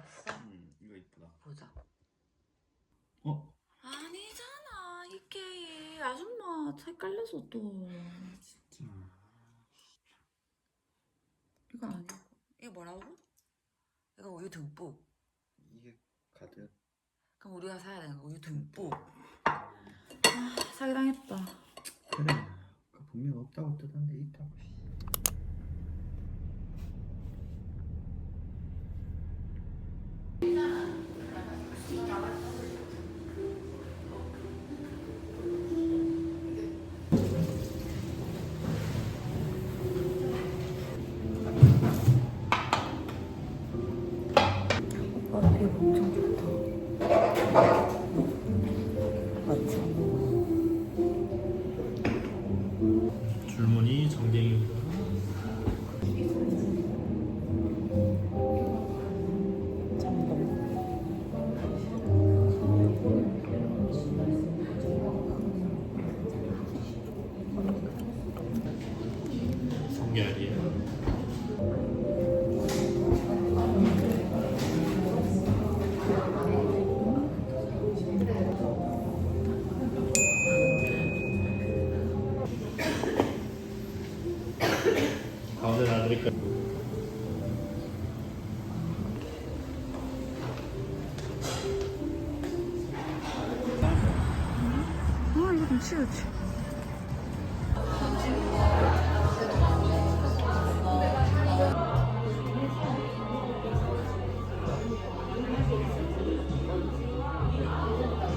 나왔어? 음, 이거 이쁘다. 보자. 어? 아니잖아 이게 아줌마 헷갈려서 또 진짜. 이거 아니고 이거 뭐라고? 이거 우유 듬뿍 이게 가득. 그럼 우리가 사야 되는 거 우유 듬뿍 아 사기당했다 그래. 그 분명 없다고 뜨던데 있다고. 치우지.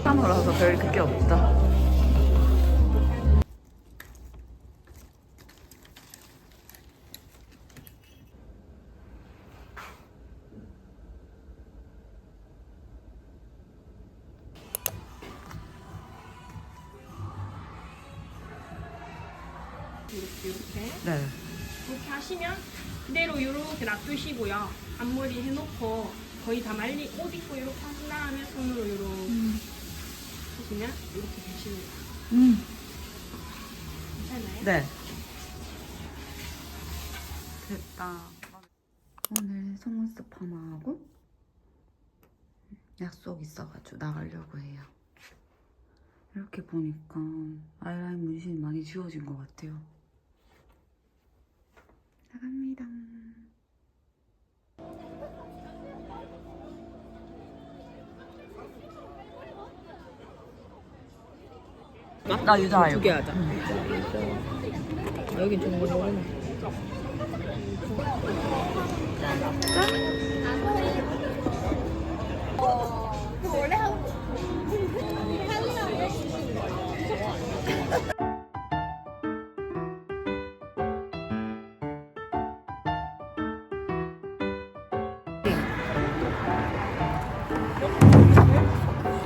사물라서 별 그게 없다 이렇게 이렇게 네 이렇게 하시면 그대로 이렇게 놔두시고요. 앞머리 해놓고 거의 다 말리 옷 입고 이렇게 하신 다음에 손으로 이렇게 하시면 이렇게 되십니다. 음. 괜찮아요? 네. 됐다. 오늘 속눈썹 파마하고 약속 있어가지고 나가려고 해요. 이렇게 보니까 아이라인 문신이 많이 지워진 것 같아요. 나갑니다. 나 유자 알고. 하자. 여긴 좀 모르겠네.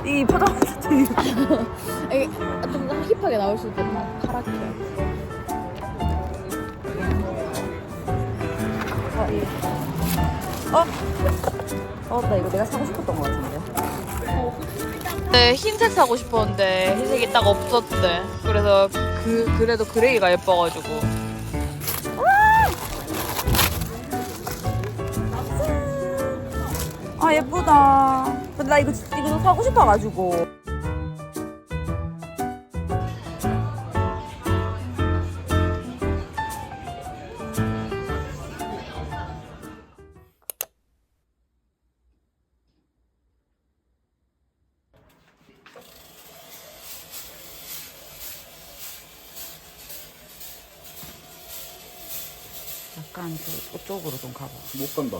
이 포장마차 이게 좀 힙하게 나올 수도 있다. 파랗게. 어, 나 이거 내가 사고 싶었던 것 같은데. 네, 흰색 사고 싶었는데 흰색이 딱 없었대. 그래서 그 그래도 그레이가 예뻐가지고. 아 예쁘다. 근데 나 이거 이거 사고 싶어가지고. 약간 저 저쪽으로 좀 가봐. 못 간다.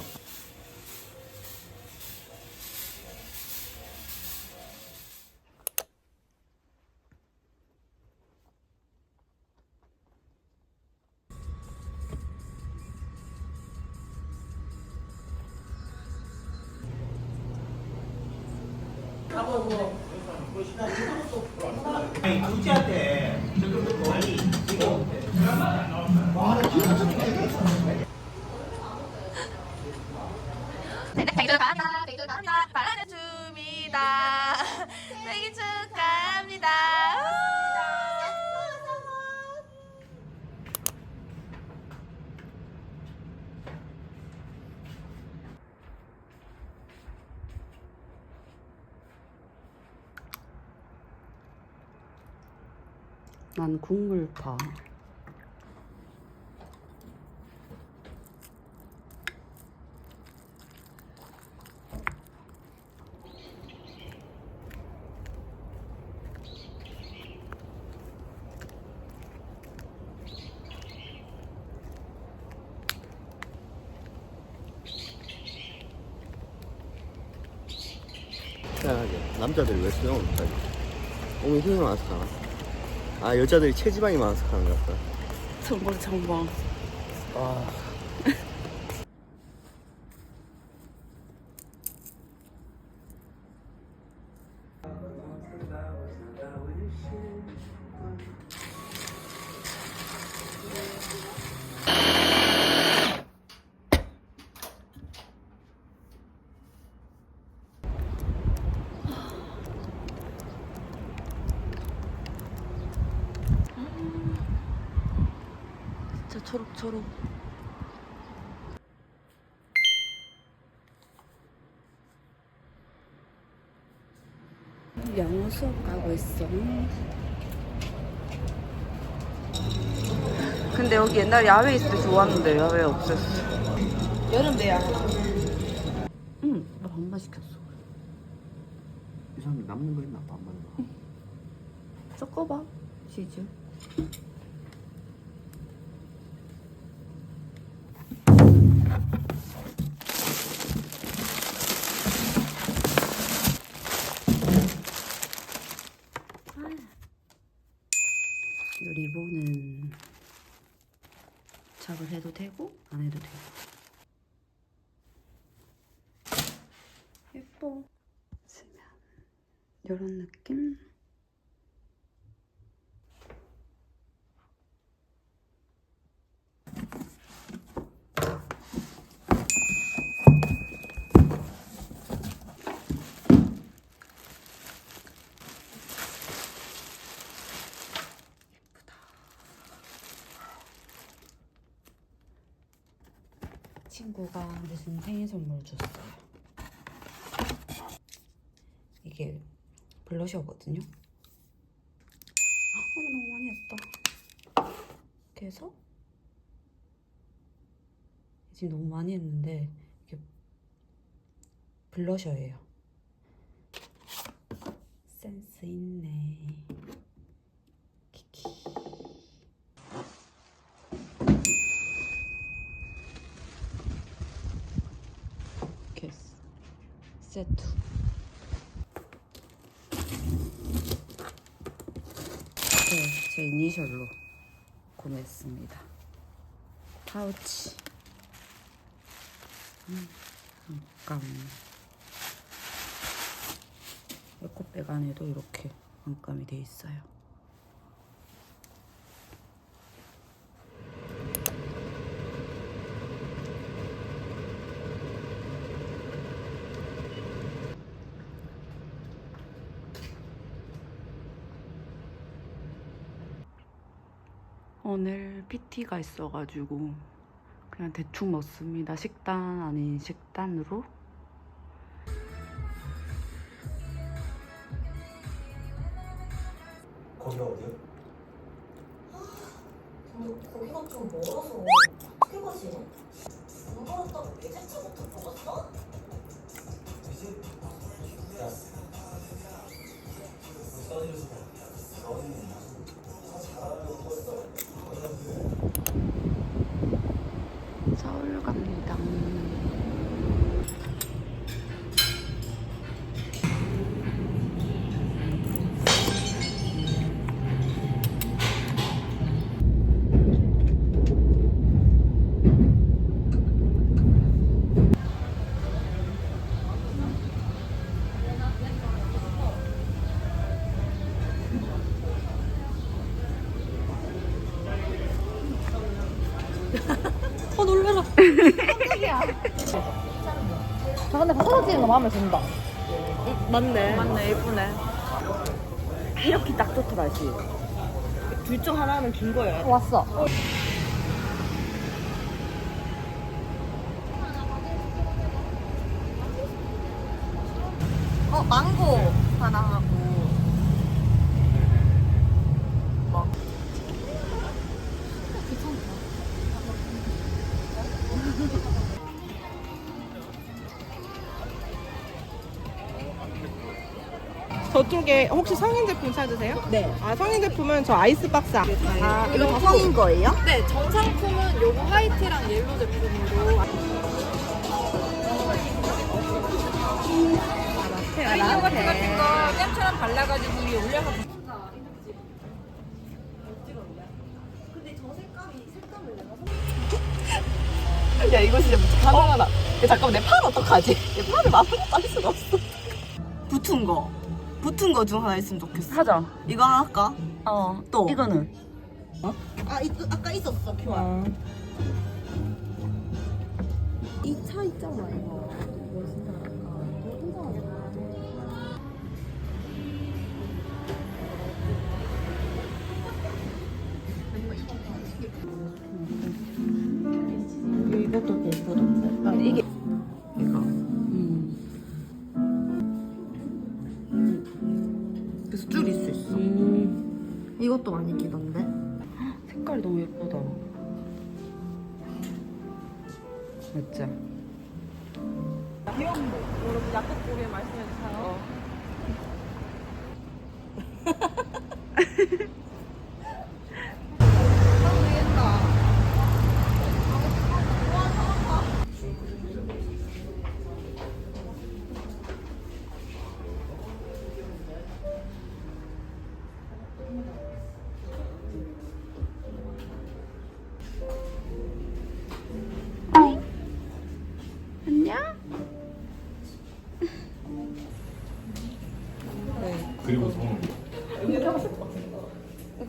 백돌 간다 백돌 축하합니다. 생일 축하합니다. 난 국물파. 희한하게 남자들이 왜 수영을 못하지? 몸에 힘이 많아서 가나? 아 여자들이 체지방이 많아서 것 같다 청방 청방. 아 초록초록. 영어 수업 가고 있어. 근데 여기 옛날 야외 있을 때 좋았는데 야외 없앴어. 여름 돼야. 응, 나 반반 시켰어. 이 사람 남는 거 있나 반만 거 섞어봐, 치즈. 리본은 잡을 해도 되고 안 해도 되고. 예뻐. 쓰면 이런 느낌 친구가 무슨 생일 선물 줬어요. 이게 블러셔거든요. 아, 너무 많이 했다. 이렇게 해서 지금 너무 많이 했는데 이게 블러셔예요. 센스 있네. 세트. 네, 제 이니셜로 구매했습니다. 파우치. 음, 잠깐. 에코백 안에도 이렇게 안감이 돼 있어요. 오늘 PT가 있어가지고 그냥 대충 먹습니다. 식단 아닌 식단으로. 거기 어디야? 근데 거기가 좀 멀어서 어떻게 가지? 안 걸었다고 외제차부터 먹었어? 서 울 갑니다. 찍는 거 마음에 든다. 맞네. 맞네 예쁘네. 이렇게 딱 좋더라 지. 둘 중 하나는 긴 거예요. 왔어. 어 망고 하나 하고. 저쪽에 혹시 성인 제품 찾으세요? 네. 아 성인 제품은 저 아이스박스 아, 아, 이거 다 성인 거예요? 네, 정상품은 요거 화이트랑 옐로 제품으로. 아이스 같은 거 잼처럼 발라가지고 위에 올려서 야 이거 진짜 가능하다. 야, 잠깐만 내 팔 어떡하지? 내 팔을 아무것도 할 수가 없어. 붙은 거. 붙은 거 중 하나 있으면 좋겠어. 하자. 이거 하나 할까? 어. 또? 이거는 아, 이, 아까 있었어, QR. 이차 있잖아, 이거. 이것도 예쁘던데. 아, 이게 이것도 많이 끼던데. 색깔 너무 예쁘다. 맞죠? 여러분 약국 보게 말씀해 주세요.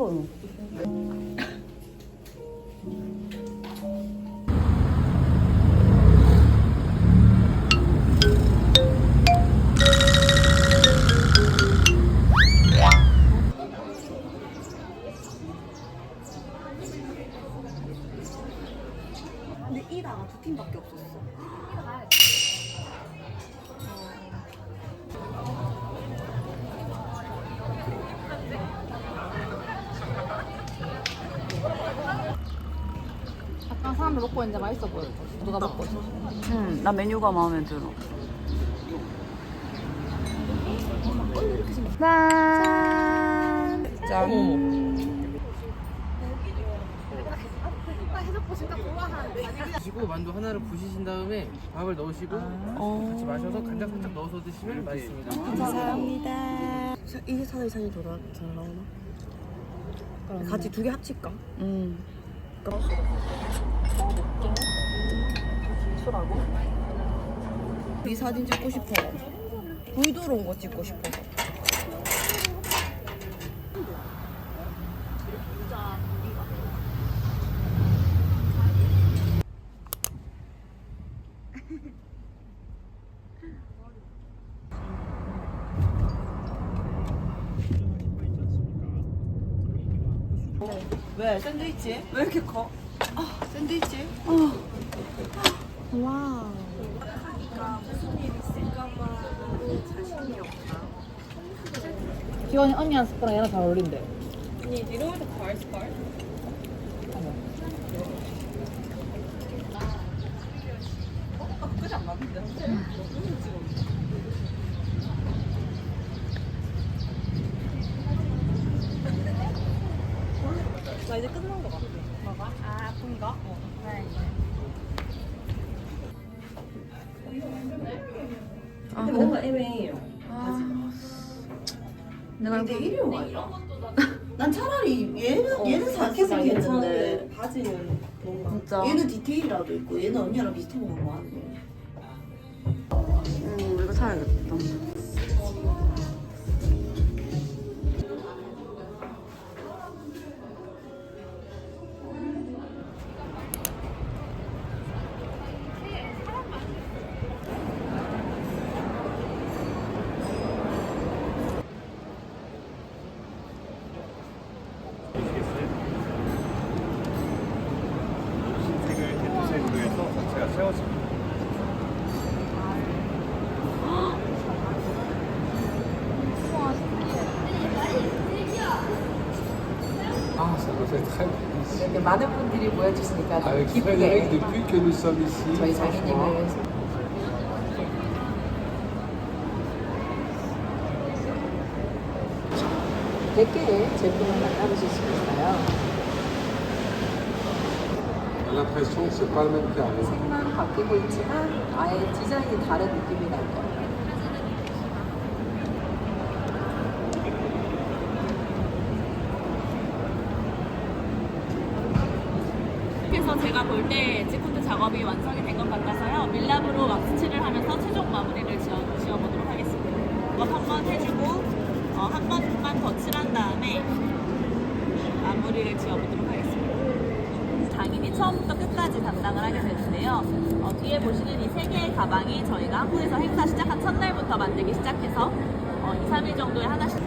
이 사람들 먹고 있는데 맛있어 보여. 누가 먹고 있어? 응, 나 메뉴가 마음에 들어. 짠. 짠. 드시고 만두 하나를 부시신 다음에 밥을 넣으시고 같이 마셔서 간장 살짝 넣어서 드시면 맛있습니다. 감사합니다. 이게 더 나- 잘 나오나? 같이 두 개 합칠까? 음. 이 사진 찍고 싶어. 불 들어온 거 찍고 싶어서. 왜 샌드위치? 왜 이렇게 커? 아, 샌드위치? 와. 기원이 언니랑 스프랑 얘랑 잘 어울린대. 아니 이러면서 더 할걸? 나 이제 끝난 거 같아. 아 아픈 거? 근데 뭔가 애매해요. 내가 근데 이리 와. 난 차라리 얘는 얘는 사켓은 괜찮은데 바지는 뭔가 진짜? 얘는 디테일이라도 있고 얘는 언니랑 비슷한 거 많은데. 음, 이거 사야겠다. 기쁘게 depuis que nous sommes ici, 저희 장인님을 몇 개의 제품을 만나보실 수 있어요. 색만 바뀌고 있지만 아예 디자인이 다른 느낌이 날 거예요. 그래서 때 지코트 작업이 완성이 된 것 같아서요. 밀랍으로 왁스칠을 하면서 최종 마무리를 지어, 지어보도록 하겠습니다. 작업 한번 해주고 어, 한 번만 더 칠한 다음에 마무리를 지어보도록 하겠습니다. 장인이 처음부터 끝까지 담당을 하게 되는데요. 어, 뒤에 보시는 이 세 개의 가방이 저희가 한국에서 행사 시작한 첫날부터 만들기 시작해서 어, 2, 3일 정도에 하나씩